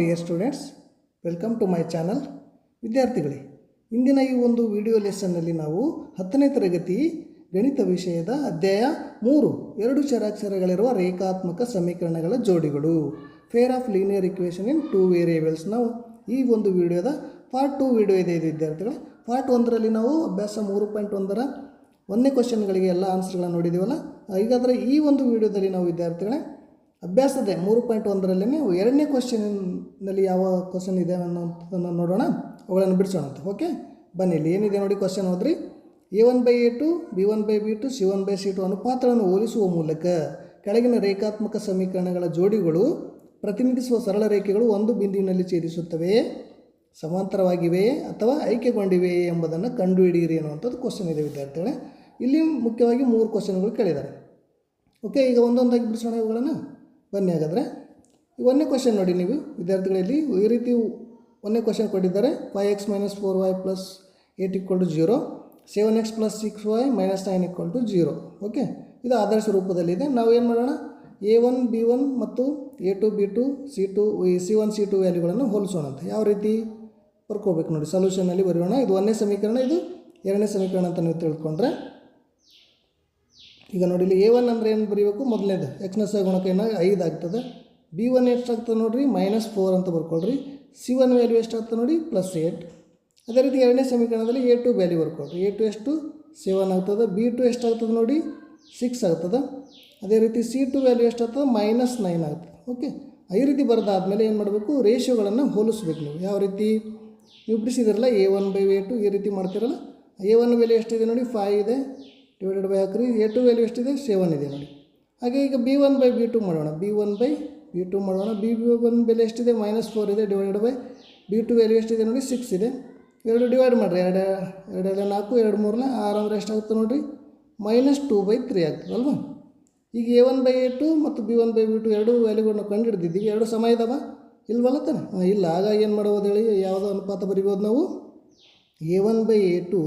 Dear students welcome to my channel ವಿದ್ಯಾರ್ಥಿಗಳೇ, ಇಂದಿನ ಈ ಒಂದು ವಿಡಿಯೋ ಲೆಸನ್ನಲ್ಲಿ ನಾವು ಹತ್ತನೇ ತರಗತಿ ಗಣಿತ ವಿಷಯದ ಅಧ್ಯಾಯ ಮೂರು, ಎರಡು ಚರಾಕ್ಷರಗಳಿರುವ ರೇಖಾತ್ಮಕ ಸಮೀಕರಣಗಳ ಜೋಡಿಗಳು. Pair of linear equation in two variables ನಾವು ಈ ಒಂದು ವಿಡಿಯೋದ ಪಾರ್ಟ್ ಟು ವಿಡಿಯೋ ಇದೆ ಇದು ವಿದ್ಯಾರ್ಥಿಗಳು. ಪಾರ್ಟ್ ಒಂದರಲ್ಲಿ ನಾವು ಅಭ್ಯಾಸ ಮೂರು ಪಾಯಿಂಟ್ ಒಂದರ ಒಂದನೇ ಕ್ವಶನ್ಗಳಿಗೆ ಎಲ್ಲ ಆನ್ಸರ್ಗಳನ್ನು ನೋಡಿದ್ದೀವಲ್ಲ ಹೀಗಾದರೆ ಈ ಒಂದು ವಿಡಿಯೋದಲ್ಲಿ ನಾವು ವಿದ್ಯಾರ್ಥಿಗಳೇ, ಅಭ್ಯಾಸದೇ ಮೂರು ಪಾಯಿಂಟ್ ಒಂದರಲ್ಲೇ ಎರಡನೇ ಕ್ವಶನ್ನಲ್ಲಿ ಯಾವ ಕ್ವಶನ್ ಇದೆ ಅನ್ನೋಂಥದ್ದನ್ನು ನೋಡೋಣ. ಅವುಗಳನ್ನು ಬಿಡಿಸೋಣ ಅಂತ. ಓಕೆ ಬನ್ನಿ, ಇಲ್ಲಿ ಏನಿದೆ ನೋಡಿ ಕ್ವಶನ್ ಹೋದ್ರಿ. A one by a two b one by b two c one by c two ಅನುಪಾತಗಳನ್ನು ಹೋಲಿಸುವ ಮೂಲಕ ಕೆಳಗಿನ ರೇಖಾತ್ಮಕ ಸಮೀಕರಣಗಳ ಜೋಡಿಗಳು ಪ್ರತಿನಿಧಿಸುವ ಸರಳ ರೇಖೆಗಳು ಒಂದು ಬಿಂದುವಿನಲ್ಲಿ ಛೇದಿಸುತ್ತವೆ. ಸಮಾಂತರವಾಗಿವೆ ಅಥವಾ ಐಕ್ಯಗೊಂಡಿವೆ ಎಂಬುದನ್ನು ಕಂಡುಹಿಡಿಯಿರಿ ಅನ್ನುವಂಥದ್ದು ಕ್ವಶನ್ ಇದೆ ವಿದ್ಯಾರ್ಥಿಗಳೇ. ಇಲ್ಲಿ ಮುಖ್ಯವಾಗಿ ಮೂರು ಕ್ವಶನ್ಗಳು ಕೇಳಿದ್ದಾರೆ. ಓಕೆ ಈಗ ಒಂದೊಂದಾಗಿ ಬಿಡಿಸೋಣ ಇವುಗಳನ್ನು. ಬನ್ನಿ ಹಾಗಾದರೆ. ಒಂದನೇ ಕ್ವಶನ್ ನೋಡಿ ನೀವು, ವಿದ್ಯಾರ್ಥಿಗಳಲ್ಲಿ ಈ ರೀತಿ ಒಂದನೇ ಕ್ವಶನ್ ಕೊಟ್ಟಿದ್ದಾರೆ. Five x minus four y plus eight equal to zero seven x plus six y minus nine equal to zero okay ಇದು ಆದರ್ಶ ರೂಪದಲ್ಲಿದೆ. ನಾವು ಏನು ಮಾಡೋಣ? ಎ ಒನ್ ಬಿ ಒನ್ ಮತ್ತು a two b two c two c one c two ವ್ಯಾಲ್ಯೂಗಳನ್ನು ಹೋಲಿಸೋಣ ಅಂತ. ಯಾವ ರೀತಿ? ಬರ್ಕೋಬೇಕು ನೋಡಿ. ಸೊಲ್ಯೂಷನಲ್ಲಿ ಬರೆಯೋಣ. ಇದು ಒಂದನೇ ಸಮೀಕರಣ, ಇದು ಎರಡನೇ ಸಮೀಕರಣ ಅಂತ ನೀವು ತಿಳ್ಕೊಂಡ್ರೆ. ಈಗ ನೋಡಿ, ಇಲ್ಲಿ ಎ ಒನ್ ಅಂದರೆ ಏನು ಬರೀಬೇಕು? ಮೊದಲನೇದು. ಎಕ್ಸ್ನ ಸಹಗುಣಕ ಏನಾಗಿ ಐದು ಆಗ್ತದೆ. ಬಿ ಒನ್ ಎಷ್ಟಾಗ್ತದೆ ನೋಡಿರಿ? ಮೈನಸ್ ಫೋರ್ ಅಂತ ಬರ್ಕೊಳ್ರಿ. ಸಿ ಒನ್ ವ್ಯಾಲ್ಯೂ ಎಷ್ಟಾಗ್ತದೆ ನೋಡಿ? ಪ್ಲಸ್ ಏಟ್ ಅದೇ ರೀತಿ ಎರಡನೇ ಸಮೀಕರಣದಲ್ಲಿ ಎ ಟು ವ್ಯಾಲ್ಯೂ ಬರ್ಕೊಳ್ರಿ. ಎ ಟು ಎಷ್ಟು? ಸೆವೆನ್ ಆಗ್ತದೆ. ಬಿ ಟು ಎಷ್ಟಾಗ್ತದೆ ನೋಡಿ? ಸಿಕ್ಸ್ ಆಗ್ತದೆ. ಅದೇ ರೀತಿ ಸಿ ಟು ವ್ಯಾಲ್ಯೂ ಎಷ್ಟಾಗ್ತದೆ? ಮೈನಸ್ ನೈನ್ ಆಗ್ತದೆ. ಓಕೆ ಈ ರೀತಿ ಬರೆದಾದ್ಮೇಲೆ ಏನು ಮಾಡಬೇಕು? ರೇಷಿಯೋಗಳನ್ನು ಹೋಲಿಸ್ಬೇಕು ನೀವು. ಯಾವ ರೀತಿ? ನೀವು ಬಿಡಿಸಿದಿರಲ್ಲ? A one by a two ಈ ರೀತಿ ಮಾಡ್ತಿರಲ್ಲ? ಎ ಒನ್ ವ್ಯಾಲ್ಯೂ ಎಷ್ಟಿದೆ ನೋಡಿ? ಫೈವ್ ಇದೆ. ಡಿವೈಡೆಡ್ ಬೈ ಹಾಕ್ರಿ. ಎ ಟು ವ್ಯಾಲ್ಯೂ ಎಷ್ಟಿದೆ? ಸೆವೆನ್ ಇದೆ ನೋಡಿ. ಹಾಗೆ ಈಗ b one by b two ಮಾಡೋಣ. B one by b two ಮಾಡೋಣ. ಬಿ ಬಿ ಒನ್ ಬೆಲೆ ಎಷ್ಟಿದೆ? ಮೈನಸ್ ಫೋರ್ ಇದೆ divided by b two value ಎಷ್ಟಿದೆ ನೋಡಿ ಸಿಕ್ಸ್ ಇದೆ. ಎರಡು ಡಿವೈಡ್ ಮಾಡಿರಿ. ಎರಡು, ಎರಡೆಲ್ಲ ನಾಲ್ಕು, ಎರಡು ಮೂರನ್ನ ಆರು ಅಂದರೆ ಎಷ್ಟಾಗುತ್ತೆ ನೋಡಿರಿ? ಮೈನಸ್ ಟೂ ಬೈ ತ್ರೀ ಆಗ್ತದೆ ಅಲ್ವಾ? ಈಗ a one by a two ಮತ್ತು b one by b two ಎರಡು ವ್ಯಾಲ್ಯೂಗಳನ್ನ ಕಂಡು ಹಿಡಿದಿದ್ದೀವಿ ಎರಡು ಸಮ ಇದಾವ? ಇಲ್ವಲ್ಲ ತಾನೆ? ಇಲ್ಲ. ಹಾಗಾಗಿ ಏನು ಮಾಡ್ಬೋದು ಹೇಳಿ? ಯಾವುದೋ ಅನುಪಾತ ಬರಿಬೋದು ನಾವು. A one by a two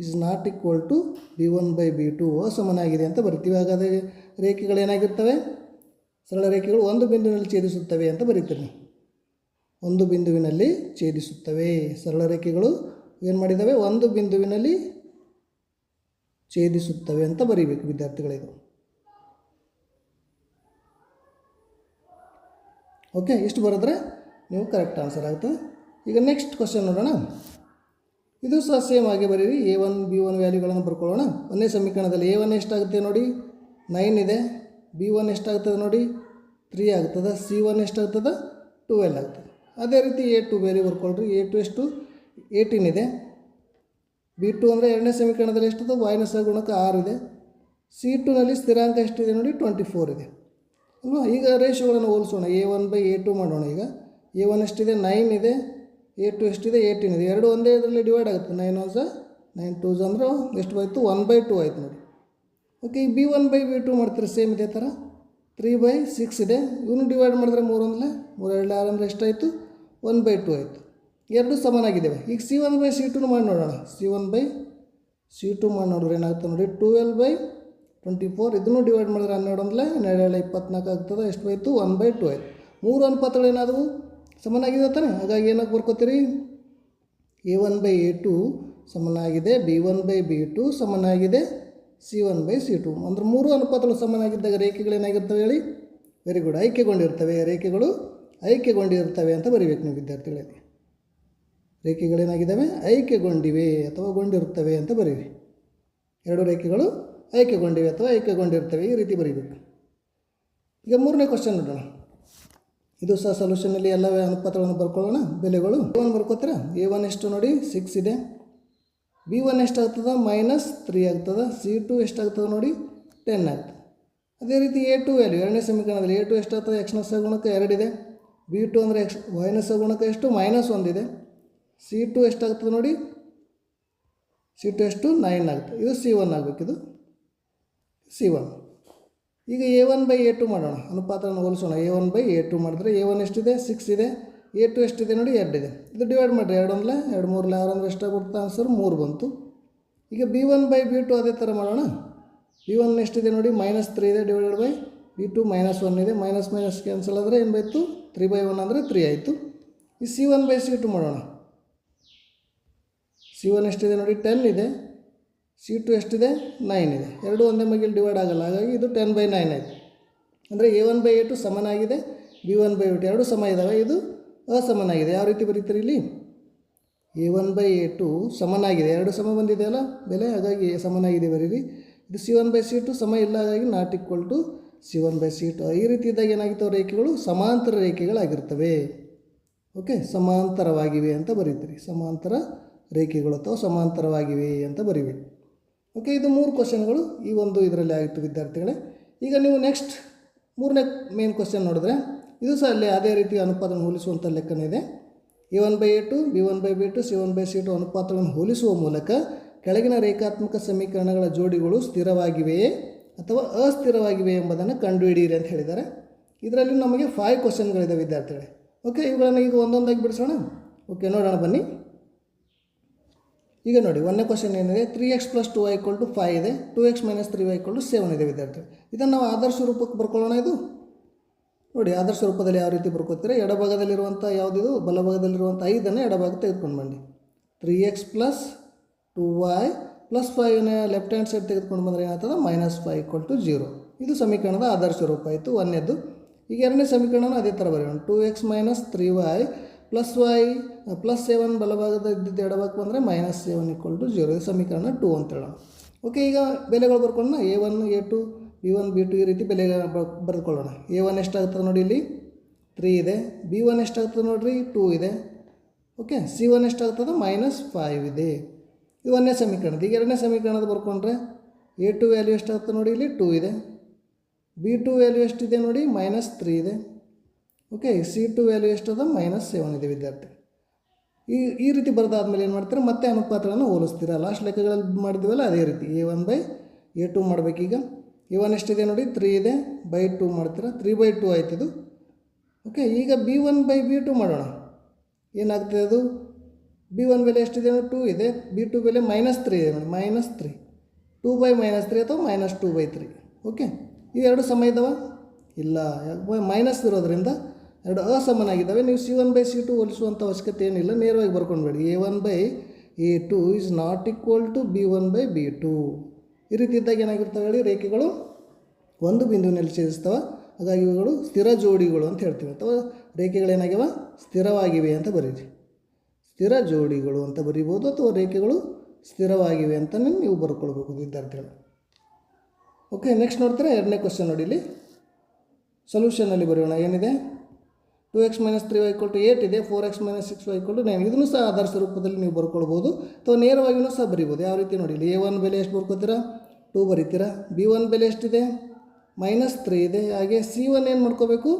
is not equal to b one by b two ಸಮನಾಗಿದೆ ಅಂತ ಬರಿತೀವಿ. ಹಾಗಾದರೆ ರೇಖೆಗಳೇನಾಗಿರ್ತವೆ? ಸರಳ ರೇಖೆಗಳು ಒಂದು ಬಿಂದುವಿನಲ್ಲಿ ಛೇದಿಸುತ್ತವೆ ಅಂತ ಬರೀತೀನಿ. ಒಂದು ಬಿಂದುವಿನಲ್ಲಿ ಛೇದಿಸುತ್ತವೆ. ಸರಳ ರೇಖೆಗಳು ಏನು ಮಾಡಿದ್ದಾವೆ ಒಂದು ಬಿಂದುವಿನಲ್ಲಿ ಛೇದಿಸುತ್ತವೆ ಅಂತ ಬರೀಬೇಕು ವಿದ್ಯಾರ್ಥಿಗಳಿದು ಓಕೆ, ಇಷ್ಟು ಬರೆದ್ರೆ ನೀವು ಕರೆಕ್ಟ್ ಆನ್ಸರ್ ಆಗುತ್ತೆ. ಈಗ ನೆಕ್ಸ್ಟ್ ಕ್ವಶನ್ ನೋಡೋಣ. ಇದು ಸಹ ಸೇಮ್ ಆಗಿ ಬರೀರಿ. ಎ ಒನ್, ಬಿ ಒನ್ ವ್ಯಾಲ್ಯೂಗಳನ್ನು ಬರ್ಕೊಳ್ಳೋಣ ಒಂದೇ ಸಮೀಕರಣದಲ್ಲಿ ಎ ಒನ್ ಎಷ್ಟಾಗುತ್ತೆ ನೋಡಿ? ನೈನ್ ಇದೆ. ಬಿ ಒನ್ ಎಷ್ಟಾಗ್ತದೆ ನೋಡಿ? ತ್ರೀ ಆಗ್ತದೆ ಸಿ ಒನ್ ಎಷ್ಟಾಗ್ತದೆ? ಟುವೆಲ್ ಆಗ್ತದೆ. ಅದೇ ರೀತಿ ಎ ಟು ಬೇರೆ ಬರ್ಕೊಳ್ರಿ ಎ ಟು ಎಷ್ಟು? ಏಯ್ಟೀನ್ ಇದೆ. ಬಿ ಟು ಅಂದರೆ ಎರಡನೇ ಸಮೀಕರಣದಲ್ಲಿ ಎಷ್ಟಿದೆ? ವಾಯ್ನ ಸಹಗುಣಕ ಆರು ಇದೆ. ಸಿ ಟುನಲ್ಲಿ ಸ್ಥಿರಾಂಕ ಎಷ್ಟಿದೆ ನೋಡಿ? ಟ್ವೆಂಟಿ ಫೋರ್ ಇದೆ. ಅಲ್ವಾ? ಈಗ ರೇಷೋಗಳನ್ನು ಹೋಲಿಸೋಣ. A one by a two ಮಾಡೋಣ ಈಗ. ಎ ಒನ್ ಎಷ್ಟಿದೆ? ನೈನ್ ಇದೆ. ಎ ಟು ಎಷ್ಟಿದೆ? ಏಯ್ಟೀನ್ ಇದೆ. ಎರಡು ಒಂದೇ ಇದರಲ್ಲಿ ಡಿವೈಡ್ ಆಗುತ್ತೆ. ನೈನ್ ಒನ್ಸ ನೈನ್ ಟೂಸ್ ಅಂದ್ರೆ ಎಷ್ಟು ಆಯಿತು ಒನ್ ಬೈ ಟು ಆಯ್ತು ನೋಡಿ. ಓಕೆ ಈಗ b one by b two ಮಾಡ್ತೀರಿ ಸೇಮ್ ಇದೇ ಥರ ತ್ರೀ ಬೈ ಸಿಕ್ಸ್ ಇದೆ. ಇವನು ಡಿವೈಡ್ ಮಾಡಿದ್ರೆ ಮೂರು ಅಂದರೆ ಮೂರು ಎರಡು ಆರು ಅಂದರೆ ಎಷ್ಟಾಯಿತು? ಒನ್ ಬೈ ಟು ಆಯಿತು. ಎರಡು ಸಮನಾಗಿದ್ದಾವೆ. ಈಗ ಸಿ ಒನ್ ಬೈ ಸಿ ಟೂನು ಮಾಡಿ ನೋಡೋಣ. C one by c two ಮಾಡಿ ನೋಡಿದ್ರೆ ಏನಾಗುತ್ತೆ ನೋಡಿ? ಟುವೆಲ್ ಬೈ ಟ್ವೆಂಟಿ ಫೋರ್ ಇದನ್ನು ಡಿವೈಡ್ ಮಾಡಿದ್ರೆ ಹನ್ನೆರಡು ಅಂದರೆ ಹನ್ನೆರಡು ಇಪ್ಪತ್ನಾಲ್ಕು ಆಗ್ತದೆ. ಎಷ್ಟು ಆಯಿತು? ಒನ್ ಬೈ ಟು ಆಯಿತು. ಮೂರು ಅನುಪಾತಗಳು ಏನಾದವು? ಸಮನಾಗಿದೆ ತಾನೆ? ಹಾಗಾಗಿ ಏನಕ್ಕೆ ಬರ್ಕೋತೀರಿ? A one by a two ಸಮನಾಗಿದೆ. B one by b two ಸಮನಾಗಿದೆ. C one by c two ಅಂದ್ರೆ ಮೂರು ಅನುಪಾತಗಳು ಸಮನಾಗಿದ್ದಾಗ ರೇಖೆಗಳು ಏನಾಗಿರ್ತವೆ ಹೇಳಿ? ವೆರಿ ಗುಡ್ ಆಯ್ಕೆಗೊಂಡಿರ್ತವೆ ರೇಖೆಗಳು ಆಯ್ಕೆಗೊಂಡಿರ್ತವೆ ಅಂತ ಬರೀಬೇಕು ನೀವು ವಿದ್ಯಾರ್ಥಿಗಳಲ್ಲಿ ರೇಖೆಗಳೇನಾಗಿದ್ದಾವೆ ಆಯ್ಕೆಗೊಂಡಿವೆ ಅಥವಾ ಗೊಂಡಿರುತ್ತವೆ ಅಂತ ಬರೀರಿ. ಎರಡು ರೇಖೆಗಳು ಆಯ್ಕೆಗೊಂಡಿವೆ ಅಥವಾ ಆಯ್ಕೆಗೊಂಡಿರ್ತವೆ ಈ ರೀತಿ ಬರೀಬೇಕು. ಈಗ ಮೂರನೇ ಕ್ವಶನ್ ನೋಡೋಣ. ಇದು ಸಹ ಸೊಲ್ಯೂಷನಲ್ಲಿ ಎಲ್ಲ ಅನುಪಾತಗಳನ್ನು ಬರ್ಕೊಳ್ಳೋಣ. ಬೆಲೆಗಳು ಒನ್ ಬರ್ಕೋತೀರಾ? ಎ ಒನ್ ಎಷ್ಟು ನೋಡಿ? ಸಿಕ್ಸ್ ಇದೆ. ಬಿ ಒನ್ ಎಷ್ಟಾಗ್ತದೆ? ಮೈನಸ್ ತ್ರೀ ಆಗ್ತದೆ. ಸಿ ಟು ಎಷ್ಟಾಗ್ತದೆ ನೋಡಿ? ಟೆನ್ ಆಗ್ತದೆ. ಅದೇ ರೀತಿ ಎ ಟು ವ್ಯಾಲ್ಯೂ, ಎರಡನೇ ಸಮೀಕರಣದಲ್ಲಿ ಎ ಟು ಎಷ್ಟಾಗ್ತದೆ? ಎಕ್ಸ್ನ ಸಗುಣಕ ಎರಡಿದೆ ಬಿ ಟು ಅಂದರೆ ಎಕ್ಸ್ ವೈನ ಸಗುಣಕ ಎಷ್ಟು? ಮೈನಸ್ ಒಂದಿದೆ ಸಿ ಟು ಎಷ್ಟಾಗ್ತದೆ ನೋಡಿ? ಸಿ ಟು ಎಷ್ಟು ನೈನ್ ಆಗ್ತದೆ. ಇದು ಸಿ ಒನ್ ಆಗಬೇಕಿದು ಸಿ ಒನ್. ಈಗ a one by a two ಮಾಡೋಣ. ಅನುಪಾತವನ್ನು ಹೋಲಿಸೋಣ. A one by a two ಮಾಡಿದ್ರೆ ಎ ಒನ್ ಎಷ್ಟಿದೆ? ಸಿಕ್ಸ್ ಇದೆ. ಎ ಟು ಎಷ್ಟಿದೆ ನೋಡಿ ಎರಡಿದೆ ಇದು. ಡಿವೈಡ್ ಮಾಡಿರಿ. ಎರಡು ಒಂದಲೇ, ಎರಡು ಮೂರಲೆ ಅಂದರೆ ಎಷ್ಟಾಗ್ಬಿಡ್ತಾ ಆನ್ಸರ್ ಮೂರು ಬಂತು. ಈಗ b one by b two ಅದೇ ಥರ ಮಾಡೋಣ. ಬಿ ಒನ್ ಎಷ್ಟಿದೆ ನೋಡಿ? ಮೈನಸ್ ತ್ರೀ ಇದೆ divided by b two minus one ಇದೆ. ಮೈನಸ್ ಮೈನಸ್ ಕ್ಯಾನ್ಸಲ್ ಆದರೆ ಏನು ಬೈತು ತ್ರೀ ಬೈ ಒನ್ ಅಂದರೆ ತ್ರೀ ಆಯಿತು. ಈ c one by c two ಮಾಡೋಣ. ಸಿ ಒನ್ ಎಷ್ಟಿದೆ ನೋಡಿ? ಟೆನ್ ಇದೆ. ಸಿ ಟು ಎಷ್ಟಿದೆ? ನೈನ್ ಇದೆ. ಎರಡು ಒಂದೇ ಮಗಿಲ್ ಡಿವೈಡ್ ಆಗಲ್ಲ. ಹಾಗಾಗಿ ಇದು ಟೆನ್ ಬೈ ನೈನ್ ಆಯಿತು. ಅಂದರೆ a one by a two ಸಮನಾಗಿದೆ. ಬಿ ಒನ್ ಬೈ ಎರಡು ಸಮ ಇದ್ದಾವೆ ಇದು ಅಸಮನಾಗಿದೆ. ಯಾವ ರೀತಿ ಬರೀತಾರೆ ಇಲ್ಲಿ? A one by a two ಸಮನಾಗಿದೆ. ಎರಡು ಸಮ ಬಂದಿದೆಯಲ್ಲ ಬೆಲೆ ಹಾಗಾಗಿ ಸಮನಾಗಿದೆ ಬರೀರಿ. ಇದು c one by c two ಸಮ ಇಲ್ಲ ಹಾಗಾಗಿ not equal to c one by c two ಈ ರೀತಿ ಇದ್ದಾಗ ಏನಾಗಿತ್ತು ರೇಖೆಗಳು? ಸಮಾಂತರ ರೇಖೆಗಳಾಗಿರ್ತವೆ. ಓಕೆ ಸಮಾಂತರವಾಗಿವೆ ಅಂತ ಬರೀತೀರಿ. ಸಮಾಂತರ ರೇಖೆಗಳು ಅಥವಾ ಸಮಾಂತರವಾಗಿವೆ ಅಂತ ಬರೀಬೇಕು. ಓಕೆ ಇದು ಮೂರು ಕ್ವಶನ್ಗಳು ಈ ಒಂದು ಇದರಲ್ಲಿ ಆಗಿತ್ತು ವಿದ್ಯಾರ್ಥಿಗಳೇ. ಈಗ ನೀವು ನೆಕ್ಸ್ಟ್ ಮೂರನೇ ಮೇನ್ ಕ್ವಶನ್ ನೋಡಿದ್ರೆ ಇದು ಸಹ ಅಲ್ಲಿ ಅದೇ ರೀತಿ ಅನುಪಾತವನ್ನು ಹೋಲಿಸುವಂಥ ಲೆಕ್ಕನೇ ಇದೆ. A one by a two b one by b two c one by c two ಅನುಪಾತಗಳನ್ನು ಹೋಲಿಸುವ ಮೂಲಕ ಕೆಳಗಿನ ರೇಖಾತ್ಮಕ ಸಮೀಕರಣಗಳ ಜೋಡಿಗಳು ಸ್ಥಿರವಾಗಿವೆಯೇ ಅಥವಾ ಅಸ್ಥಿರವಾಗಿವೆ ಎಂಬುದನ್ನು ಕಂಡುಹಿಡಿಯಿರಿ ಅಂತ ಹೇಳಿದ್ದಾರೆ. ಇದರಲ್ಲಿ ನಮಗೆ ಫೈವ್ ಕ್ವಶನ್ಗಳಿದೆ ವಿದ್ಯಾರ್ಥಿಗಳೇ. ಓಕೆ ಇವುಗಳನ್ನು ಈಗ ಒಂದೊಂದಾಗಿ ಬಿಡಿಸೋಣ. ಓಕೆ ನೋಡೋಣ ಬನ್ನಿ. ಈಗ ನೋಡಿ, ಒಂದನೇ ಕ್ವಶನ್ ಏನಿದೆ? Three x plus two y equal to five ಇದೆ. Two x minus three y equal to seven ಇದೆ ವಿದ್ಯಾರ್ಥಿ ಇದನ್ನು ನಾವು ಆದರ್ಶ ರೂಪಕ್ಕೆ ಬರ್ಕೊಳ್ಳೋಣ ಇದು. ನೋಡಿ, ಆದರ್ಶ ರೂಪದಲ್ಲಿ ಯಾವ ರೀತಿ ಬರ್ಕೋತೀರಾ? ಎಡಭಾಗದಲ್ಲಿರುವಂಥ ಯಾವುದಿದು? ಬಲಭಾಗದಲ್ಲಿರುವಂಥ ಐದನ್ನು ಎಡಭಾಗ ತೆಗೆದುಕೊಂಡು ಬನ್ನಿ. Three x plus two y plus ಫೈವ್ನ left hand side ತೆಗೆದುಕೊಂಡು ಬಂದರೆ ಏನಾಗ್ತದೆ? Minus five equal to zero ಇದು ಸಮೀಕರಣದ ಆದರ್ಶ ರೂಪ ಆಯಿತು ಒಂದನೇದು ಈಗ ಎರಡನೇ ಸಮೀಕರಣನ ಅದೇ ಥರ ಬರೆಯೋಣ. Two x minus three y plus y plus seven ಬಲಭಾಗದ ಇದ್ದಿದ್ದು ಎಡಭಾಗಕ್ಕೆ ಬಂದರೆ minus seven equal to zero ಇದು ಸಮೀಕರಣ ಟೂ ಅಂತ ಹೇಳೋಣ. ಓಕೆ ಈಗ ಬೆಲೆಗಳು ಬರ್ಕೊಂಡು a one a two b one b two ಈ ರೀತಿ ಬೆಲೆ ಬರೆದುಕೊಳ್ಳೋಣ. ಎ ಒನ್ ಎಷ್ಟಾಗ್ತದೆ ನೋಡಿ ಇಲ್ಲಿ? ತ್ರೀ ಇದೆ. ಬಿ ಒನ್ ಎಷ್ಟಾಗ್ತದೆ ನೋಡಿರಿ? ಟೂ ಇದೆ. ಓಕೆ ಸಿ ಒನ್ ಎಷ್ಟಾಗ್ತದೆ ಮೈನಸ್ ಫೈವ್ ಇದೆ. ಇದು ಒಂದನೇ ಸಮೀಕರಣದ ಈಗ ಎರಡನೇ ಸಮೀಕರಣದ ಬರ್ಕೊಂಡ್ರೆ ಎ ಟು ವ್ಯಾಲ್ಯೂ ಎಷ್ಟಾಗ್ತದೆ ನೋಡಿ ಇಲ್ಲಿ? ಟೂ ಇದೆ. ಬಿ ಟು ವ್ಯಾಲ್ಯೂ ಎಷ್ಟಿದೆ ನೋಡಿ? ಮೈನಸ್ ತ್ರೀ ಇದೆ. ಓಕೆ ಸಿ ಟು ವ್ಯಾಲ್ಯೂ ಎಷ್ಟದ? ಮೈನಸ್ ಸೆವೆನ್ ಇದೆ ವಿದ್ಯಾರ್ಥಿ. ಈ ಈ ರೀತಿ ಬರೆದಾದ್ಮೇಲೆ ಏನು ಮಾಡ್ತಾರೆ? ಮತ್ತೆ ಅನುಪಾತಗಳನ್ನು ಹೋಲಿಸ್ತೀರಾ. ಲಾಸ್ಟ್ ಲೆಕ್ಕಗಳಲ್ಲಿ ಮಾಡಿದ್ವಲ್ಲ ಅದೇ ರೀತಿ. A one by a two ಮಾಡಬೇಕೀಗ. A one ಎಷ್ಟಿದೆ ನೋಡಿ ತ್ರೀ ಇದೆ ಬೈ ಟು ಮಾಡ್ತೀರಾ? ತ್ರೀ ಬೈ ಟು ಆಯ್ತಿದು ಓಕೆ ಈಗ b one by b two ಮಾಡೋಣ. ಏನಾಗ್ತದೆ ಅದು? ಬಿ ಒನ್ ಬೆಲೆ ಎಷ್ಟಿದೆ ನೋಡಿ ಟೂ ಇದೆ. ಬಿ ಟು ಬೆಲೆ ಮೈನಸ್ ತ್ರೀ ಇದೆ ನೋಡಿ minus three two by minus three ಅಥವಾ minus two by three okay ಇವೆರಡು ಸಮ ಇದ್ದಾವ ಇಲ್ಲ ಮೈನಸ್ ಇರೋದ್ರಿಂದ ಎರಡು ಅಸಮನಾಗಿದ್ದಾವೆ. ನೀವು c one by c two ಹೋಲಿಸುವಂಥ ಅವಶ್ಯಕತೆ ಏನಿಲ್ಲ, ನೇರವಾಗಿ ಬರ್ಕೊಂಡ್ಬೇಡಿ. A one by a two is not equal to b one by b two ಈ ರೀತಿ ಇದ್ದಾಗ ಏನಾಗಿರ್ತವೆ ಹೇಳಿ? ರೇಖೆಗಳು ಒಂದು ಬಿಂದುವಿನಲ್ಲಿ ಛೇದಿಸ್ತವೆ. ಹಾಗಾಗಿ ಇವುಗಳು ಸ್ಥಿರ ಜೋಡಿಗಳು ಅಂತ ಹೇಳ್ತೀವಿ. ಅಥವಾ ರೇಖೆಗಳೇನಾಗ್ಯವ? ಸ್ಥಿರವಾಗಿವೆ ಅಂತ ಬರೀರಿ. ಸ್ಥಿರ ಜೋಡಿಗಳು ಅಂತ ಬರೀಬೋದು ಅಥವಾ ರೇಖೆಗಳು ಸ್ಥಿರವಾಗಿವೆ ಅಂತಲೇ ನೀವು ಬರ್ಕೊಳ್ಬೇಕು ವಿದ್ಯಾರ್ಥಿಗಳು. ಓಕೆ ನೆಕ್ಸ್ಟ್ ನೋಡ್ತೀರಾ? ಎರಡನೇ ಕ್ವಶನ್ ನೋಡಿ ಇಲ್ಲಿ. ಸೊಲ್ಯೂಷನಲ್ಲಿ ಬರೆಯೋಣ. ಏನಿದೆ? Two x minus three y to eight ಇದೆ. Four x minus six y to nine ಇದನ್ನು ಸಹ ಆದರ್ಶ ರೂಪದಲ್ಲಿ ನೀವು ಬರ್ಕೊಳ್ಬೋದು ಅಥವಾ ನೇರವಾಗಿಯೂ ಸಹ ಬರಿಬೋದು ಯಾವ ರೀತಿ ನೋಡಿ? ಇಲ್ಲಿ ಎ ಒನ್ ಬೆಲೆ ಎಷ್ಟು ಬರ್ಕೋತೀರಾ? ಟೂ ಬರೀತೀರಾ? ಬಿ ಒನ್ ಬೆಲೆ ಎಷ್ಟಿದೆ? ಮೈನಸ್ ತ್ರೀ ಇದೆ. ಹಾಗೆ ಸಿ ಒನ್ ಏನು ಮಾಡ್ಕೋಬೇಕು?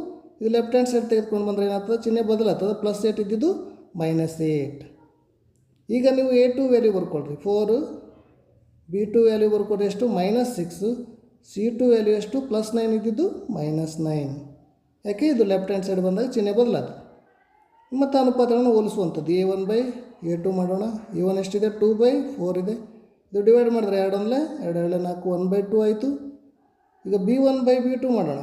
ಇದು ಲೆಫ್ಟ್ ಹ್ಯಾಂಡ್ ಸೈಡ್ ತೆಗೆದುಕೊಂಡು ಬಂದರೆ ಏನಾಗ್ತದೆ? ಚಿಹ್ನೆ ಬದಲಾಗ್ತದೆ. ಪ್ಲಸ್ ಏಟ್ ಇದ್ದಿದ್ದು ಮೈನಸ್ ಏಟ್. ಈಗ ನೀವು ಎ ಟು ವ್ಯಾಲ್ಯೂ ಬರ್ಕೊಳ್ರಿ. ಫೋರು, ಬಿ ಟು ವ್ಯಾಲ್ಯೂ ಬರ್ಕೊಡ್ರಿ ಎಷ್ಟು? Minus six. C two value ಎಷ್ಟು? ಪ್ಲಸ್ ನೈನ್ ಇದ್ದಿದ್ದು ಮೈನಸ್ ನೈನ್. ಯಾಕೆ? ಇದು ಲೆಫ್ಟ್ ಹ್ಯಾಂಡ್ ಸೈಡ್ ಬಂದಾಗ ಚಿಹ್ನೆ ಬದಲಾಗ್ತದೆ. ಮತ್ತು ಅನುಪಾತಗಳನ್ನು ಹೋಲಿಸುವಂಥದ್ದು. A one by a two ಮಾಡೋಣ. ಎ ಒನ್ ಎಷ್ಟಿದೆ? ಟೂ ಬೈ ಫೋರ್ ಇದೆ. ಇದು ಡಿವೈಡ್ ಮಾಡಿದ್ರೆ ಎರಡು ಅಂದರೆ ಎರಡು ಎರಡು ನಾಲ್ಕು ಒನ್ ಬೈ ಟು ಆಯಿತು. ಈಗ b one by b two ಮಾಡೋಣ.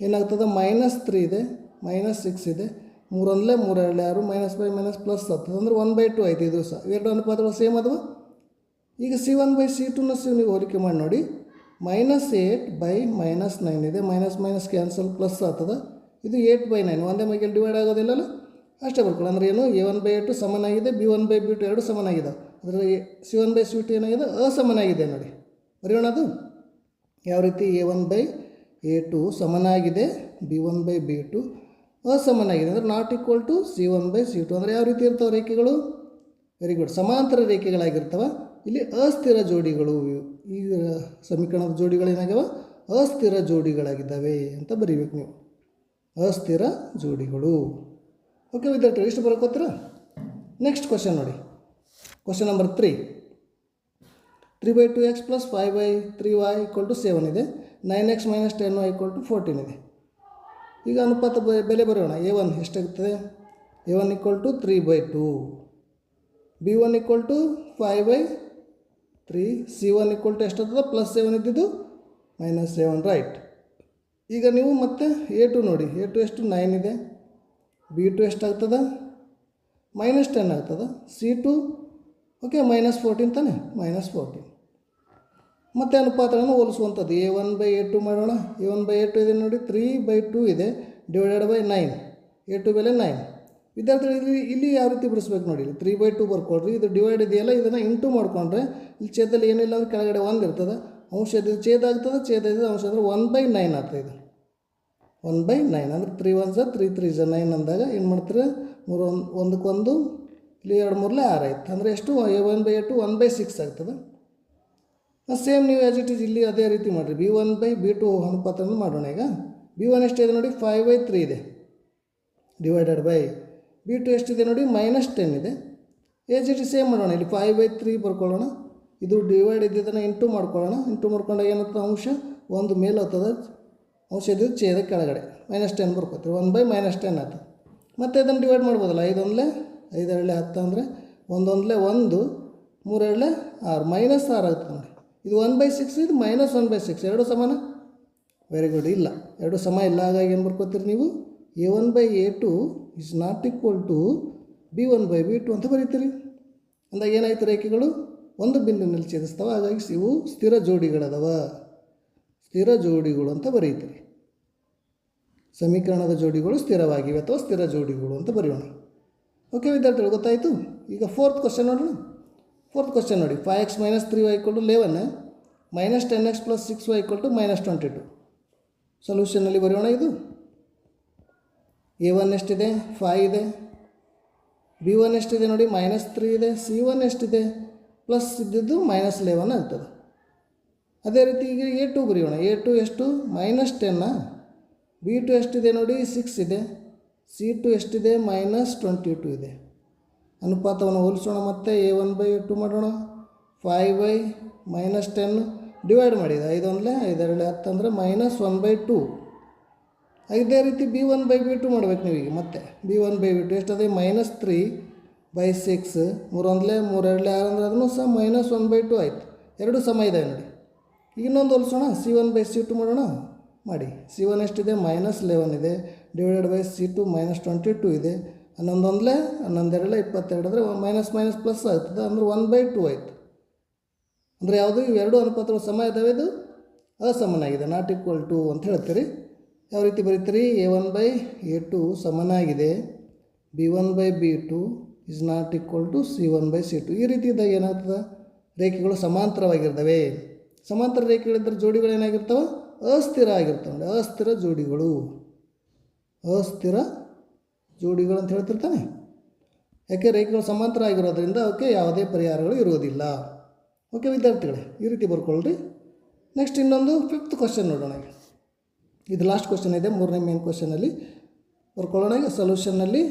ಏನಾಗ್ತದೆ? ಮೈನಸ್ ತ್ರೀ ಇದೆ ಮೈನಸ್ ಸಿಕ್ಸ್ ಇದೆ. ಮೂರೊಂದಲೇ ಮೂರು ಎರಡು ಆರು ಮೈನಸ್ ಬೈ ಮೈನಸ್ ಪ್ಲಸ್ ಆಗ್ತದೆ ಅಂದರೆ ಒನ್ ಬೈ ಟು ಆಯ್ತು ಇದು ಸಹ ಎರಡು ಅನುಪಾತಗಳು ಸೇಮ್ ಅದಾವ ಈಗ ಸಿ ಒನ್ ಬೈ ಸಿ ಟುನ ಸಿ ನೀವು ಹೋಲಿಕೆ ಮಾಡಿ ನೋಡಿ. Minus eight by minus nine ಇದೆ. ಮೈನಸ್ ಮೈನಸ್ ಕ್ಯಾನ್ಸಲ್ ಪ್ಲಸ್ ಆಗ್ತದೆ. ಇದು ಏಟ್ ಬೈ ನೈನ್ ಒಂದೇ ಮೈಗೆ ಡಿವೈಡ್ ಆಗೋದಿಲ್ಲಲ್ಲ? ಅಷ್ಟೇ ಬರ್ಕೊಳ್ಳಿ ಅಂದರೆ ಏನು? A one by a two ಸಮನಾಗಿದೆ b one by b two ಎರಡು ಸಮನಾಗಿದೆ ಅದರಲ್ಲಿ c one by c two ಏನಾಗಿದೆ? ಅಸಮನಾಗಿದೆ ನೋಡಿ. ಬರೆಯೋಣ ಅದು ಯಾವ ರೀತಿ? A one by a two ಸಮನಾಗಿದೆ. B one by b two ಅಸಮನಾಗಿದೆ. ಅಂದರೆ not equal to c one by c two ಅಂದರೆ ಯಾವ ರೀತಿ ಇರ್ತವೆ ರೇಖೆಗಳು? ವೆರಿ ಗುಡ್ ಸಮಾಂತರ ರೇಖೆಗಳಾಗಿರ್ತವೆ. ಇಲ್ಲಿ ಅಸ್ಥಿರ ಜೋಡಿಗಳು, ಈ ಸಮೀಕರಣದ ಜೋಡಿಗಳು ಏನಾಗ್ಯಾವ? ಅಸ್ಥಿರ ಜೋಡಿಗಳಾಗಿದ್ದಾವೆ ಅಂತ ಬರೀಬೇಕು ನೀವು. ಅಸ್ಥಿರ ಜೋಡಿಗಳು. ಓಕೆ ವಿದ್ಯಾರ್ಥಿ ಇಷ್ಟು ಬರ್ಕೋತೀರಾ ನೆಕ್ಸ್ಟ್ ಕ್ವಶನ್ ನೋಡಿ. Question number three three by two x plus five by three y equal to seven ಇದೆ. Nine x minus ten y equal to fourteen ಇದೆ. ಈಗ ಅನುಪಾತ ಬೆಲೆ ಬರೆಯೋಣ. A one ಎಷ್ಟಾಗುತ್ತದೆ a one equal to three by two b one equal to five by three c one equal to ಎಷ್ಟಾಗ್ತದೆ? Plus seven ಇದ್ದಿದ್ದು minus seven right ಈಗ ನೀವು ಮತ್ತೆ ಎ ಟು ನೋಡಿ. ಎ ಟು ಎಷ್ಟು? ನೈನ್ ಇದೆ. ಬಿ ಟು ಎಷ್ಟಾಗ್ತದೆ? Minus ten ಆಗ್ತದೆ. C two okay minus fourteen ತಾನೆ? ಮೈನಸ್ ಫೋರ್ಟೀನ್ ಮತ್ತು ಅನುಪಾತಗಳನ್ನು ಹೋಲಿಸುವಂಥದ್ದು. A one by A two ಮಾಡೋಣ. A one by A two ಇದೆ ನೋಡಿ. ತ್ರೀ ಬೈ ಟು ಇದೆ. Divided by nine A two ಬೆಲೆ ನೈನ್ ವಿದ್ಯಾರ್ಥಿಗಳು, ಇಲ್ಲಿ ಇಲ್ಲಿ ಯಾವ ರೀತಿ ಬಿಡಿಸ್ಬೇಕು ನೋಡಿ. ತ್ರೀ ಬೈ ಟು ಬರ್ಕೊಡ್ರಿ. ಇದು ಡಿವೈಡ್ ಇದೆಯಲ್ಲ, ಇದನ್ನು ಇಂಟು ಮಾಡಿಕೊಂಡ್ರೆ ಇಲ್ಲಿ ಛೇದಲ್ಲಿ ಏನಿಲ್ಲ ಅಂದರೆ ಕೆಳಗಡೆ ಒಂದು ಇರ್ತದೆ. ಅಂಶ ಇದು ಛೇದ ಆಗ್ತದೆ, ಛೇದ ಇದೆ ಅಂಶ ಅಂದರೆ ಒನ್ ಬೈ ನೈನ್ ಆಗ್ತದೆ ಒನ್ ಬೈ ನೈನ್ ಅಂದರೆ ತ್ರೀ ಒನ್ ಝ ತ್ರೀ ತ್ರೀ ಝ ನೈನ್ ಅಂದಾಗ ಏನು ಮಾಡ್ತಾರೆ? ಮೂರು ಒಂದು, ಒಂದಕ್ಕೊಂದು ಇಲ್ಲಿ ಎರಡು ಮೂರಲೇ ಆರು ಆಯ್ತು. ಅಂದರೆ ಎಷ್ಟು? A one by two one by six ಆಗ್ತದೆ? ಸೇಮ್ ನೀವು ಆ್ಯಸ್ ಇಟ್ ಈಸ್ ಇಲ್ಲಿ ಅದೇ ರೀತಿ ಮಾಡಿರಿ. B one by B two ಅನುಪಾತವನ್ನು ಮಾಡೋಣ ಈಗ. ಬಿ ಒನ್ ಎಷ್ಟಿದೆ ನೋಡಿ? ಫೈವ್ ಬೈ ತ್ರೀ ಇದೆ. ಡಿವೈಡೆಡ್ ಬೈ ಬಿ ಟು ಎಷ್ಟಿದೆ ನೋಡಿ? ಮೈನಸ್ ಟೆನ್ ಇದೆ. ಏಜ್ ಇಟ್ ಸೇಮ್ ಮಾಡೋಣ. ಇಲ್ಲಿ ಫೈವ್ ಬೈ ತ್ರೀ ಬರ್ಕೊಳ್ಳೋಣ. ಇದು ಡಿವೈಡ್ ಇದ್ದಿದ್ದನ್ನು ಇಂಟು ಮಾಡ್ಕೊಳ್ಳೋಣ. ಇಂಟು ಮಾಡ್ಕೊಂಡಾಗ ಏನಾಗ್ತದೆ ಅಂಶ? ಒಂದು ಮೇಲೆ ಹೋಗ್ತದೆ ಅಂಶ ಇದ್ದಿದ್ದು ಛೇದ ಕೆಳಗಡೆ. ಮೈನಸ್ ಟೆನ್ ಬರ್ಕೋತೀವಿ. ಒನ್ ಬೈ ಮೈನಸ್ ಟೆನ್ ಆಯ್ತು ಮತ್ತು ಇದನ್ನು ಡಿವೈಡ್ ಮಾಡ್ಬೋದಲ್ಲ? ಐದೊಂದಲೇ? ಐದೆರಡಲೆ ಹತ್ತು ಅಂದರೆ ಒಂದೊಂದಲೆ ಒಂದು ಮೂರೆರಡಲೆ ಆರು ಮೈನಸ್ ಆರು ಆಗುತ್ತೆ ನೋಡಿ ಇದು ಒನ್ ಬೈ ಸಿಕ್ಸ್ ಇದು ಮೈನಸ್ ಒನ್ ಬೈ ಸಿಕ್ಸ್ ಎರಡು ಸಮಾನ? ವೆರಿ ಗುಡ್ ಇಲ್ಲ. ಎರಡು ಸಮ ಇಲ್ಲ ಹಾಗಾಗಿ ಏನು ಬರ್ಕೋತೀರಿ ನೀವು? A one by a two is not equal to b one by b two ಅಂತ ಬರೀತೀರಿ. ಅಂದಾಗ ಏನಾಯ್ತು ರೇಖೆಗಳು? ಒಂದು ಬಿಂದುವಿನಲ್ಲಿ ಛೇದಿಸ್ತಾವೆ. ಹಾಗಾಗಿ ಇವು ಸ್ಥಿರ ಜೋಡಿಗಳದವ. ಸ್ಥಿರ ಜೋಡಿಗಳು ಅಂತ ಬರೀತೀರಿ. ಸಮೀಕರಣದ ಜೋಡಿಗಳು ಸ್ಥಿರವಾಗಿವೆ ಅಥವಾ ಸ್ಥಿರ ಜೋಡಿಗಳು ಅಂತ ಬರೆಯೋಣ. ಓಕೆ ವಿದ್ಯಾರ್ಥಿಗಳು, ಗೊತ್ತಾಯಿತು? ಈಗ ಫೋರ್ತ್ ಕ್ವಶನ್ ನೋಡೋಣ. ಫೋರ್ತ್ ಕ್ವಶನ್ ನೋಡಿ. Five x minus three y equal to eleven minus ten x plus six y equal to minus twenty two ಸೊಲ್ಯೂಷನಲ್ಲಿ ಬರೆಯೋಣ ಇದು. ಎ ಒನ್ ಎಷ್ಟಿದೆ? ಫೈ ಇದೆ. ಬಿ ಒನ್ ಎಷ್ಟಿದೆ ನೋಡಿ? ಮೈನಸ್ ತ್ರೀ ಇದೆ. ಸಿ ಒನ್ ಎಷ್ಟಿದೆ? ಪ್ಲಸ್ ಇದ್ದಿದ್ದು ಮೈನಸ್ ಲೆವೆನ್ ಆಗ್ತದೆ. ಅದೇ ರೀತಿ ಈಗ ಎ ಟು ಬರೆಯೋಣ. ಎ ಟು ಎಷ್ಟು? ಮೈನಸ್ ಟೆನ್ನ ಬಿ ಟು ಎಷ್ಟಿದೆ ನೋಡಿ? ಸಿಕ್ಸ್ ಇದೆ. ಸಿ ಟು ಎಷ್ಟಿದೆ? ಮೈನಸ್ ಟ್ವೆಂಟಿ ಟು ಇದೆ. ಅನುಪಾತವನ್ನು ಹೋಲಿಸೋಣ ಮತ್ತೆ. ಎ ಒನ್ ಬೈ ಟು ಮಾಡೋಣ. Five by minus ten divide ಮಾಡಿದೆ ಐದು ಐದೆರಡು ಹತ್ತು ಅಂದರೆ ಮೈನಸ್ ಒನ್ ಬೈ ಟು ಇದೇ ರೀತಿ b one by b two ಮಾಡ್ಬೇಕು ನೀವೀಗ ಮತ್ತೆ. B one by b two ಎಷ್ಟದೆ? Minus three by six ಮೂರೊಂದಲೇ ಮೂರೆರಡಲೆ ಆರು ಅಂದರೆ ಅದನ್ನು ಸಹ ಮೈನಸ್ ಒನ್ ಬೈ ಟು ಆಯಿತು. ಎರಡು ಸಮ ಇದೆ ನೋಡಿ. ಇನ್ನೊಂದು ಹೋಲಿಸೋಣ. C one by c two ಮಾಡೋಣ. ಮಾಡಿ. ಸಿ ಒನ್ ಎಷ್ಟಿದೆ? ಮೈನಸ್ ಲೆವೆನ್ ಇದೆ. Divided by c two minus twenty two ಇದೆ. ಹನ್ನೊಂದೊಂದಲೇ ಹನ್ನೊಂದೆರಡಲೇ ಅಂದರೆ ಮೈನಸ್ ಮೈನಸ್ ಪ್ಲಸ್ ಆಗ್ತದೆ, ಅಂದರೆ ಒನ್ ಬೈ ಟು ಆಯಿತು. ಅಂದರೆ ಯಾವುದು? ಇವೆರಡು ಅನುಪಾತಗಳು ಸಮ ಇದ್ದಾವೆ ಇದು ಅಸಮನಾಗಿದೆ ನಾಟ್ ಈಕ್ವಲ್ ಟು ಅಂತ ಹೇಳ್ತೀರಿ. ಯಾವ ರೀತಿ ಬರೀತೀರಿ? A one by a two ಸಮನಾಗಿದೆ b one by b two is not equal to c one by c two ಈ ರೀತಿ ಇದ್ದಾಗ ಏನಾಗ್ತದೆ? ರೇಖೆಗಳು ಸಮಾಂತರವಾಗಿರ್ತವೆ. ಸಮಾಂತರ ರೇಖೆಗಳಿದ್ದರೆ ಜೋಡಿಗಳು ಏನಾಗಿರ್ತವೆ? ಅಸ್ಥಿರ ಆಗಿರ್ತವೆ ಅಸ್ಥಿರ ಜೋಡಿಗಳು. ಅಸ್ಥಿರ ಜೋಡಿಗಳು ಅಂತ ಹೇಳ್ತಿರ್ತಾನೆ. ಯಾಕೆ ರೇಖೆಗಳು ಸಮಾಂತರ ಆಗಿರೋದ್ರಿಂದ ಅವಕ್ಕೆ ಯಾವುದೇ ಪರಿಹಾರಗಳು ಇರುವುದಿಲ್ಲ. ಓಕೆ ವಿದ್ಯಾರ್ಥಿಗಳೇ, ಈ ರೀತಿ ಬರ್ಕೊಳ್ಳ್ರಿ. ನೆಕ್ಸ್ಟ್ ಇನ್ನೊಂದು ಫಿಫ್ತ್ ಕ್ವಶನ್ ನೋಡೋಣ ಇದು ಲಾಸ್ಟ್ ಕ್ವಶನ್ ಇದೆ, ಮೂರನೇ ಮೇನ್ ಕ್ವಶನಲ್ಲಿ ಬರ್ಕೊಳ್ಳೋಣ ಸೊಲ್ಯೂಷನ್ನಲ್ಲಿ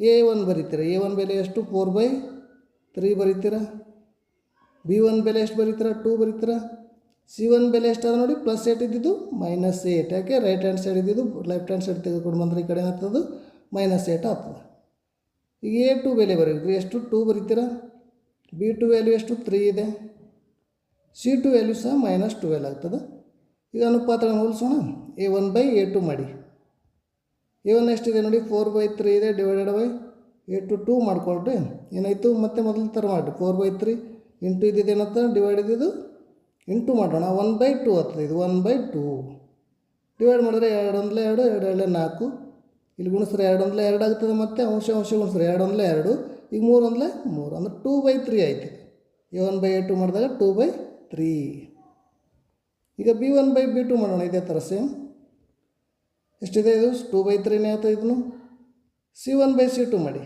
ಎ ಒನ್ ಬರೀತೀರ? ಎ ಒನ್ ಬೆಲೆ ಎಷ್ಟು? ಫೋರ್ ಬೈ ತ್ರೀ ಬರೀತೀರ? ಬಿ ಒನ್ ಬೆಲೆ ಎಷ್ಟು ಬರೀತೀರ? ಟೂ ಬರೀತೀರಾ? ಸಿ ಒನ್ ಬೆಲೆ ಎಷ್ಟಾದ ನೋಡಿ ಪ್ಲಸ್ ಏಟ್ ಇದ್ದಿದ್ದು ಮೈನಸ್ ಏಟ್ ಯಾಕೆ? ರೈಟ್ ಹ್ಯಾಂಡ್ ಸೈಡ್ ಇದ್ದಿದ್ದು ಲೆಫ್ಟ್ ಹ್ಯಾಂಡ್ ಸೈಡ್ ತೆಗೆದುಕೊಂಡು ಬಂದರೆ ಈ ಕಡೆ ಏನಾಗ್ತದೆ ಮೈನಸ್ ಏಟ್ ಆಗ್ತದೆ. ಈಗ ಎ ಟು ಬೆಲೆ ಬರೀಬೇಕು. ಎಷ್ಟು? ಟೂ ಬರೀತೀರಾ? ಬಿ ಟು ವ್ಯಾಲ್ಯೂ ಎಷ್ಟು? ತ್ರೀ ಇದೆ. ಸಿ ಟು ವ್ಯಾಲ್ಯೂ ಸಹ ಮೈನಸ್ ಟುವೆಲ್ ಆಗ್ತದೆ. ಈಗ ಅನುಪಾತಗಳನ್ನು ಹೋಲಿಸೋಣ. A one by a two ಮಾಡಿ. ಎ ಒನ್ ಎಷ್ಟಿದೆ ನೋಡಿ? ಫೋರ್ ಬೈ ತ್ರೀ ಇದೆ divided by a two two ಮಾಡ್ಕೊಳ್ರಿ. ಏನಾಯಿತು? ಮತ್ತೆ ಮೊದಲು ಥರ ಮಾಡಿರಿ. ಫೋರ್ ಬೈ ತ್ರೀ ಇಂಟು ಇದ್ದಿದ್ದು ಏನಂತ? ಡಿವೈಡ್ ಇದ್ದಿದ್ದು ಇಂಟು ಮಾಡೋಣ ಒನ್ ಬೈ ಟೂ ಆಗ್ತದೆ ಇದು ಒನ್ ಬೈ ಟೂ ಡಿವೈಡ್ ಮಾಡಿದ್ರೆ ಎರಡು ಒಂದಲೇ ಎರಡು ಎರಡು ಎರಡಲೇ ನಾಲ್ಕು. ಇಲ್ಲಿ ಗುಣಿಸ್ರೆ ಎರಡು ಒಂದಲೇ ಎರಡು ಆಗ್ತದೆ ಮತ್ತು, ಅಂಶ ಅಂಶ ಗುಣಿಸ್ರೆ ಎರಡು ಒಂದಲೇ ಎರಡು. ಈಗ ಮೂರು ಒಂದಲೇ ಮೂರು, ಅಂದರೆ ಟೂ ಬೈ ತ್ರೀ ಆಯ್ತು. A one by a two ಮಾಡಿದಾಗ ಟೂ ಬೈ ತ್ರೀ ಈಗ b one by b two ಮಾಡೋಣ, ಇದೇ ಥರ ಸೇಮ್ ಎಷ್ಟಿದೆ ಇದು? ಟೂ ಬೈ ತ್ರೀನೇ ಆಯ್ತು ಇದನ್ನು. C one by c two ಮಾಡಿ.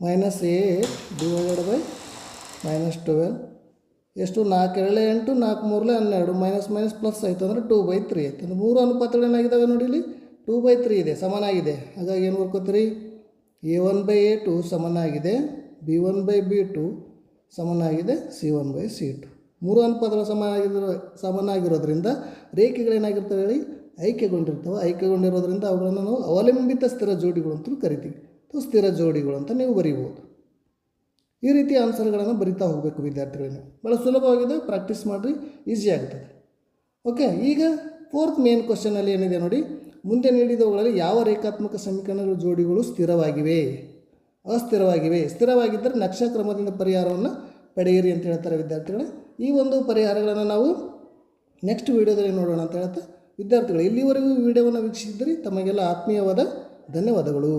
Minus eight divided by minus twelve ಎಷ್ಟು ನಾಲ್ಕು ಏಳೆ ಎಂಟು, ನಾಲ್ಕು ಮೂರಲೆ ಹನ್ನೆರಡು ಮೈನಸ್ ಮೈನಸ್ ಪ್ಲಸ್ ಆಯಿತು ಅಂದರೆ ಟೂ ಬೈ ತ್ರೀ ಆಯಿತು. ಅಂದರೆ ಮೂರು ಅನುಪಾತಗಳು ಏನಾಗಿದ್ದಾವೆ ನೋಡಿ ಇಲ್ಲಿ? ಟೂ ಬೈ ತ್ರೀ ಇದೆ, ಸಮನಾಗಿದೆ. ಹಾಗಾಗಿ ಏನು ಬರ್ಕೋತೀರಿ a one by a two ಸಮನಾಗಿದೆ b one by b two ಸಮನಾಗಿದೆ c one by c two ಮೂರು ಅನುಪಾತಗಳು ಸಮನಾಗಿರೋ, ಸಮನಾಗಿರೋದ್ರಿಂದ ರೇಖೆಗಳೇನಾಗಿರ್ತವೆ ಹೇಳಿ? ಐಕ್ಯಗೊಂಡಿರ್ತವೆ. ಐಕ್ಯಗೊಂಡಿರೋದ್ರಿಂದ ಅವುಗಳನ್ನು ನಾವು ಅವಲಂಬಿತ ಸ್ಥಿರ ಜೋಡಿಗಳು ಅಂತಲೂ ಕರಿತೀವಿ. ಅಥವಾ ಸ್ಥಿರ ಜೋಡಿಗಳು ಅಂತ ನೀವು ಬರೀಬೋದು. ಈ ರೀತಿ ಆನ್ಸರ್ಗಳನ್ನು ಬರಿತಾ ಹೋಗಬೇಕು ವಿದ್ಯಾರ್ಥಿಗಳನ್ನು ಭಾಳ ಸುಲಭವಾಗಿದೆ, ಪ್ರಾಕ್ಟೀಸ್ ಮಾಡಿರಿ, ಈಸಿ ಆಗ್ತದೆ ಓಕೆ, ಈಗ ಫೋರ್ತ್ ಮೇನ್ ಕ್ವಶನಲ್ಲಿ ಏನಿದೆ ನೋಡಿ, ಮುಂದೆ ನೀಡಿದವುಗಳಲ್ಲಿ ಯಾವ ರೇಖಾತ್ಮಕ ಸಮೀಕರಣಗಳ ಜೋಡಿಗಳು ಸ್ಥಿರವಾಗಿವೆ? ಅಸ್ಥಿರವಾಗಿವೆ. ಸ್ಥಿರವಾಗಿದ್ದರೆ ನಕ್ಷಕ್ರಮದಿಂದ ಪರಿಹಾರವನ್ನು ಪಡೆಯಿರಿ ಅಂತ ಹೇಳ್ತಾರೆ ವಿದ್ಯಾರ್ಥಿಗಳೇ. ಈ ಒಂದು ಪರಿಹಾರಗಳನ್ನು ನಾವು ನೆಕ್ಸ್ಟ್ ವೀಡಿಯೋದಲ್ಲಿ ನೋಡೋಣ ಅಂತ ಹೇಳ್ತಾ, ವಿದ್ಯಾರ್ಥಿಗಳು, ಇಲ್ಲಿವರೆಗೂ ವಿಡಿಯೋವನ್ನು ವೀಕ್ಷಿಸಿದ್ರಿ ತಮಗೆಲ್ಲ ಆತ್ಮೀಯವಾದ ಧನ್ಯವಾದಗಳು.